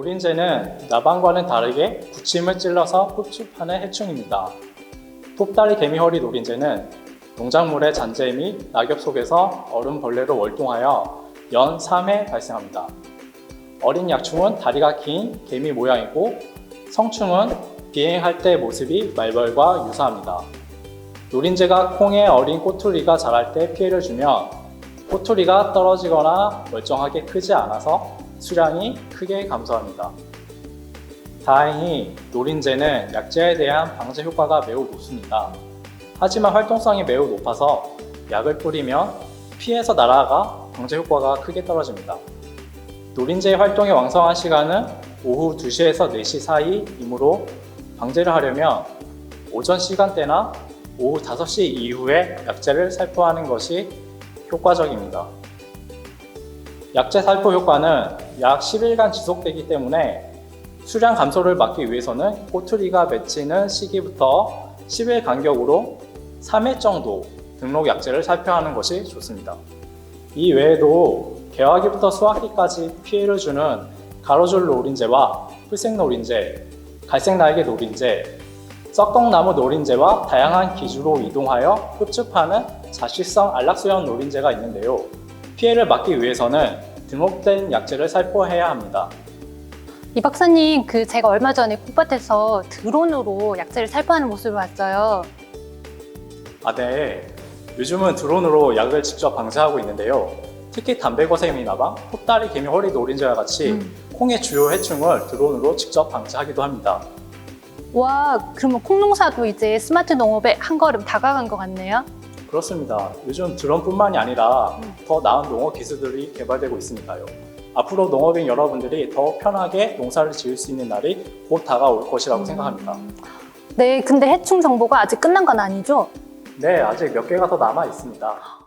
노린재는 나방과는 다르게 구침을 찔러서 흡집하는 해충입니다. 톱다리 개미허리 노린재는 농작물의 잔재 및 낙엽 속에서 얼음벌레로 월동하여 연 3회 발생합니다. 어린 약충은 다리가 긴 개미 모양이고 성충은 비행할 때 모습이 말벌과 유사합니다. 노린재가 콩에 어린 꼬투리가 자랄 때 피해를 주면 꼬투리가 떨어지거나 멀쩡하게 크지 않아서 수량이 크게 감소합니다. 다행히 노린재는 약재에 대한 방제 효과가 매우 높습니다. 하지만 활동성이 매우 높아서 약을 뿌리면 피해서 날아가 방제 효과가 크게 떨어집니다. 노린재의 활동이 왕성한 시간은 오후 2시에서 4시 사이이므로 방제를 하려면 오전 시간대나 오후 5시 이후에 약재를 살포하는 것이 효과적입니다. 약재 살포 효과는 약 10일간 지속되기 때문에 수량 감소를 막기 위해서는 꼬투리가 맺히는 시기부터 10일 간격으로 3회 정도 등록 약재를 살펴하는 것이 좋습니다. 이 외에도 개화기부터 수확기까지 피해를 주는 가로줄 노린재와 풀색 노린재, 갈색 날개 노린재, 썩덕나무 노린재와 다양한 기주로 이동하여 흡집하는 자식성 안락수형 노린재가 있는데요. 피해를 막기 위해서는 등록된 약재를 살포해야 합니다. 이 박사님, 그 제가 얼마 전에 꽃밭에서 드론으로 약재를 살포하는 모습을 봤어요. 아, 네. 요즘은 드론으로 약을 직접 방제하고 있는데요. 특히 담배거샘이나방, 콧다리 개미 허리 노린재와 같이 음. 콩의 주요 해충을 드론으로 직접 방제하기도 합니다. 와, 그러면 콩 농사도 이제 스마트 농업에 한 걸음 다가간 것 같네요. 그렇습니다. 요즘 드론뿐만이 아니라 음. 더 나은 농업 기술들이 개발되고 있으니까요. 앞으로 농업인 여러분들이 더 편하게 농사를 지을 수 있는 날이 곧 다가올 것이라고 생각합니다. 네, 근데 해충 정보가 아직 끝난 건 아니죠? 네, 아직 몇 개가 더 남아 있습니다.